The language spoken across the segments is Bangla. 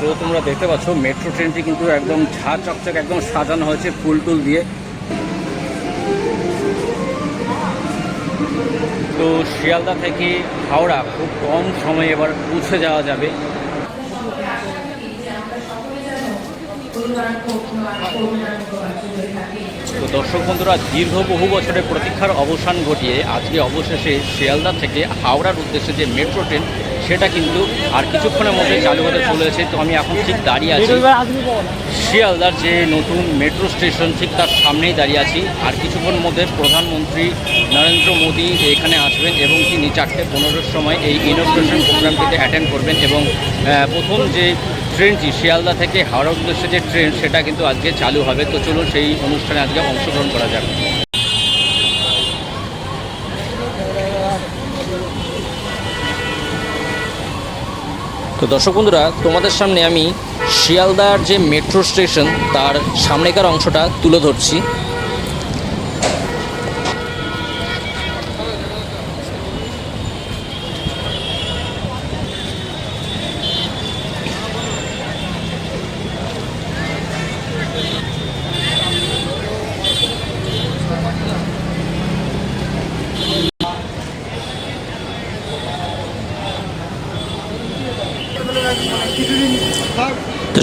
তো তোমরা দেখতে পাচ্ছ, মেট্রো ট্রেনটি কিন্তু একদম ঝা চকচক, একদম সাজানো হয়েছে ফুল টুল দিয়ে। তো শিয়ালদা থেকে হাওড়া খুব কম সময়ে এবার পৌঁছে যাওয়া যাবে। তো দর্শক বন্ধুরা, দীর্ঘ বহু বছরের প্রতীক্ষার অবসান ঘটিয়ে আজকে অবশেষে শিয়ালদা থেকে হাওড়ার উদ্দেশ্যে যে মেট্রো ট্রেন, সেটা কিন্তু আর কিছুক্ষণের মধ্যে চালু হতে চলেছে তো আমি এখন ঠিক দাঁড়িয়ে আছি। শিয়ালদার যে নতুন মেট্রো স্টেশন, ঠিক তার সামনেই দাঁড়িয়ে আছি। আর কিছুক্ষণ মধ্যে প্রধানমন্ত্রী নরেন্দ্র মোদী এখানে আসবেন এবং তিনি চারটে পনেরোর সময় এই ইনোগ্রেশন প্রোগ্রামটিতে অ্যাটেন্ড করবেন এবং প্রথম যে ট্রেনটি শিয়ালদা থেকে হাওড়া উদ্দেশ্যে যে ট্রেন, সেটা কিন্তু আজকে চালু হবে। তো চলুন সেই অনুষ্ঠানে আজকে অংশগ্রহণ করা যাবে তো দর্শক বন্ধুরা, তোমাদের সামনে আমি শিয়ালদার যে মেট্রো স্টেশন তার সামনেকার অংশটা তুলে ধরছি।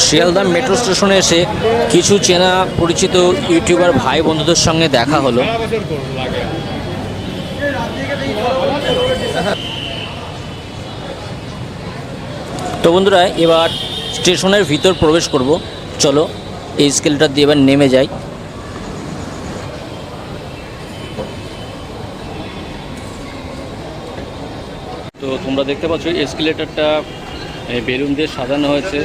শিয়ালদা মেট্রো স্টেশনে এসে কিছু চেনা পরিচিত ইউটিউবার ভাই বন্ধুদের সঙ্গে দেখা হলো। তো বন্ধুরা, এবার স্টেশনের ভিতর প্রবেশ করব। চলো, এই স্কেলটা দিয়ে এবার নেমে যাই। তো তোমরা দেখতে পাচ্ছ এসকেলেটারটা বেলুন দিয়ে সাজানো হয়েছে।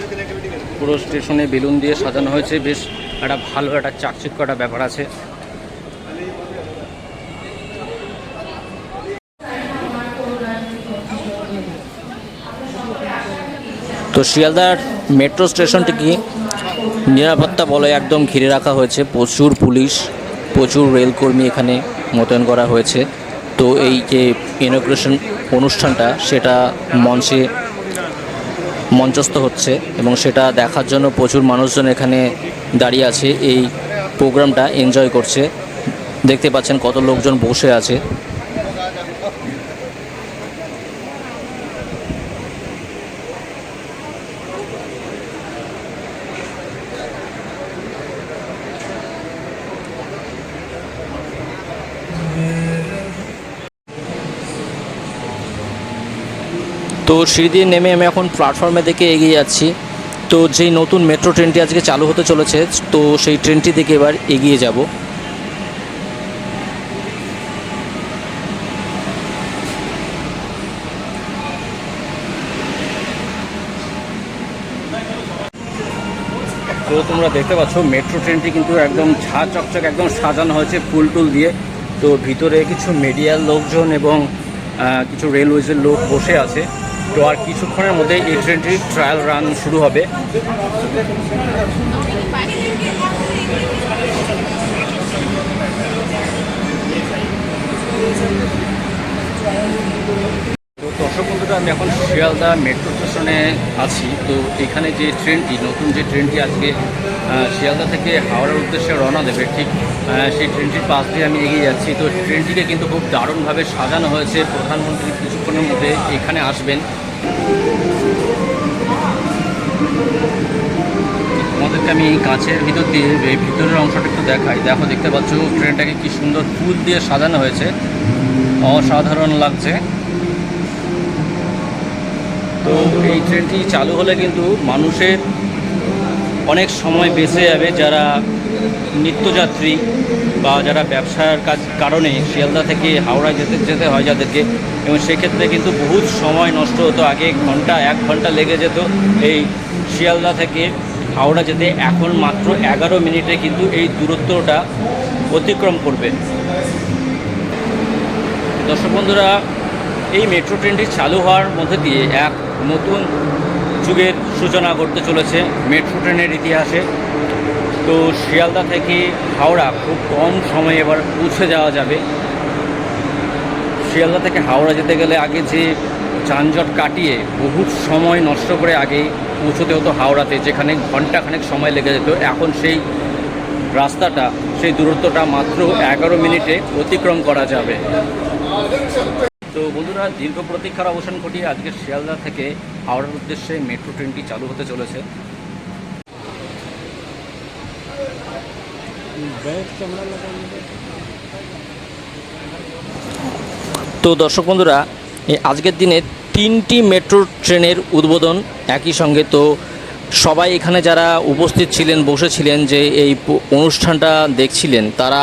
পুরো স্টেশনে বেলুন দিয়ে সাজানো হয়েছে। বেশ একটা ভালো একটা চাকচিক্য একটা ব্যাপার আছে। তো শিয়ালদার মেট্রো স্টেশনটিকে নিরাপত্তা বলয় একদম ঘিরে রাখা হয়েছে। প্রচুর পুলিশ, প্রচুর রেলকর্মী এখানে মোতায়েন করা হয়েছে। তো এই যে ইনোগ্রেশন অনুষ্ঠানটা, সেটা মঞ্চে মঞ্চস্থ হচ্ছে এবং সেটা দেখার জন্য প্রচুর মানুষজন এখানে দাঁড়িয়ে আছে। এই প্রোগ্রামটা এনজয় করছে। দেখতে পাচ্ছেন কত লোকজন বসে আছে। তো সিঁড়ি দিয়ে নেমে আমি এখন প্ল্যাটফর্মে দিকে এগিয়ে যাচ্ছি। তো যেই নতুন মেট্রো ট্রেনটি আজকে চালু হতে চলেছে, তো সেই ট্রেনটি দিকে এবার এগিয়ে যাব। তো তোমরা দেখতে পাচ্ছ মেট্রো ট্রেনটি কিন্তু একদম ঝা চকচক, একদম সাজানো হয়েছে ফুল টুল দিয়ে। তো ভিতরে কিছু মিডিয়ার লোকজন এবং কিছু রেলওয়েজের লোক বসে আছে। তো আর কিছুক্ষণের মধ্যে এই ট্রেনটির ট্রায়াল রান শুরু হবে তো দর্শক বন্ধুরা আমি এখন শিয়ালদা মেট্রো স্টেশনে আছি, তো এখানে যে ট্রেনটি, নতুন যে ট্রেনটি আজকে শিয়ালদা থেকে হাওড়ার উদ্দেশ্যে রওনা দেবে, ঠিক সেই ট্রেনটির পাশ দিয়ে আমি এগিয়ে যাচ্ছি। তো ট্রেনটিকে কিন্তু খুব দারুণভাবে সাজানো হয়েছে। প্রধানমন্ত্রী কিছুক্ষণের মধ্যে এখানে আসবেন। তোমাদেরকে আমি এই কাঁচের ভিতর দিয়ে ভিতরের অংশটা একটু দেখাই। দেখো, দেখতে পাচ্ছ ট্রেনটাকে কি সুন্দর ফুল দিয়ে সাজানো হয়েছে। অসাধারণ লাগছে। তো এই ট্রেনটি চালু হলে কিন্তু মানুষের অনেক সময় বেঁচে যাবে যারা নিত্যযাত্রী বা যারা ব্যবসার কাজ কারণে শিয়ালদা থেকে হাওড়া যেতে যেতে হয় যাদেরকে। এবং সেক্ষেত্রে কিন্তু বহুত সময় নষ্ট হতো, আগে ঘণ্টা, এক ঘণ্টা লেগে যেত। এই শিয়ালদা থেকে হাওড়া যেতে এখন মাত্র এগারো মিনিটে কিন্তু এই দূরত্বটা অতিক্রম করবে। দর্শক বন্ধুরা, এই মেট্রো ট্রেনটি চালু হওয়ার মধ্যে দিয়ে এক নতুন যুগের সূচনা করতে চলেছে মেট্রো ট্রেনের ইতিহাসে। তো শিয়ালদা থেকে হাওড়া খুব কম সময়ে এবার পৌঁছে যাওয়া যাবে। শিয়ালদা থেকে হাওড়া যেতে গেলে আগে যে যানজট কাটিয়ে বহু সময় নষ্ট করে আগে পৌঁছতে হতো হাওড়াতে, যেখানে ঘন্টাখানেক সময় লেগে যেত। এখন সেই রাস্তাটা, সেই দূরত্বটা মাত্র এগারো মিনিটে অতিক্রম করা যাবে। বন্ধুরা, দীর্ঘ প্রতীক্ষার অবসান ঘটিয়ে আজকে শিয়ালদা থেকে হাওড়ার উদ্দেশ্যে মেট্রো ট্রেনটি চালু হতে চলেছে। তো দর্শক বন্ধুরা আজকের দিনে তিনটি মেট্রো ট্রেনের উদ্বোধন একই সঙ্গে। তো সবাই এখানে যারা উপস্থিত ছিলেন, বসেছিলেন যে এই অনুষ্ঠানটা দেখছিলেন, তারা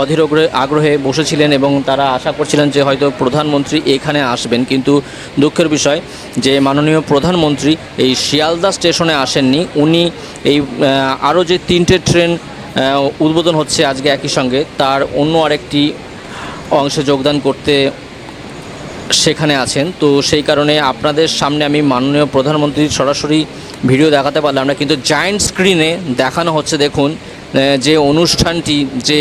অধীর আগ্রহে- বসেছিলেন এবং তারা আশা করছিলেন যে হয়তো প্রধানমন্ত্রী এখানে আসবেন। কিন্তু দুঃখের বিষয় যে মাননীয় প্রধানমন্ত্রী এই শিয়ালদা স্টেশনে আসেননি। উনি এই আরও যে তিনটে ট্রেন উদ্বোধন হচ্ছে আজকে একই সঙ্গে, তার অন্য আরেকটি অংশে যোগদান করতে সেখানে আছেন। তো সেই কারণে আপনাদের সামনে আমি মাননীয় প্রধানমন্ত্রীর সরাসরি ভিডিও দেখাতে পারলাম না, কিন্তু জায়েন্ট স্ক্রিনে দেখানো হচ্ছে দেখুন যে অনুষ্ঠানটি, যে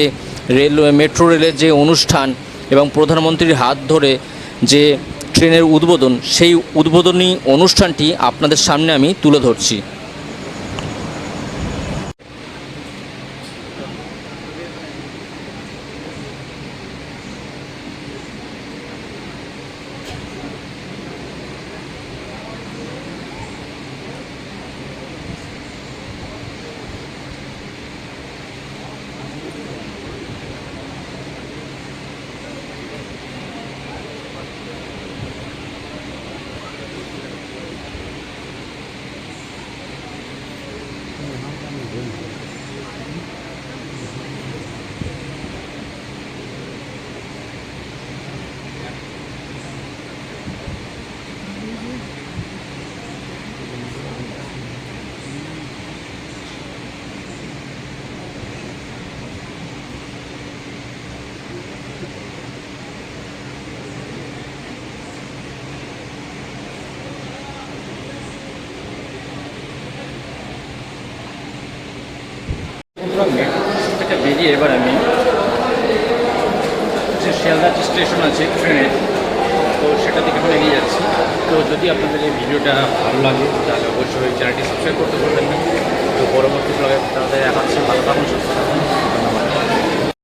রেল মেট্রো রেলের যে অনুষ্ঠান এবং প্রধানমন্ত্রীর হাত ধরে যে ট্রেনের উদ্বোধন, সেই উদ্বোধনী অনুষ্ঠানটি আপনাদের সামনে আমি তুলে ধরছি বন্ধুরা মেট্রো স্টেশন এবার আমি যে শিয়ালদা যে স্টেশন আছে ট্রেনের তো সেটা থেকে এখন এগিয়ে যাচ্ছি। তো যদি আপনাদের এই ভিডিওটা ভালো লাগে, তাহলে অবশ্যই চ্যানেলটি সাবস্ক্রাইব করতে পারবেন না। তো পরবর্তী ব্লগে তাদের দেখাচ্ছে। ভালো থাকুন, সুস্থ থাকুন।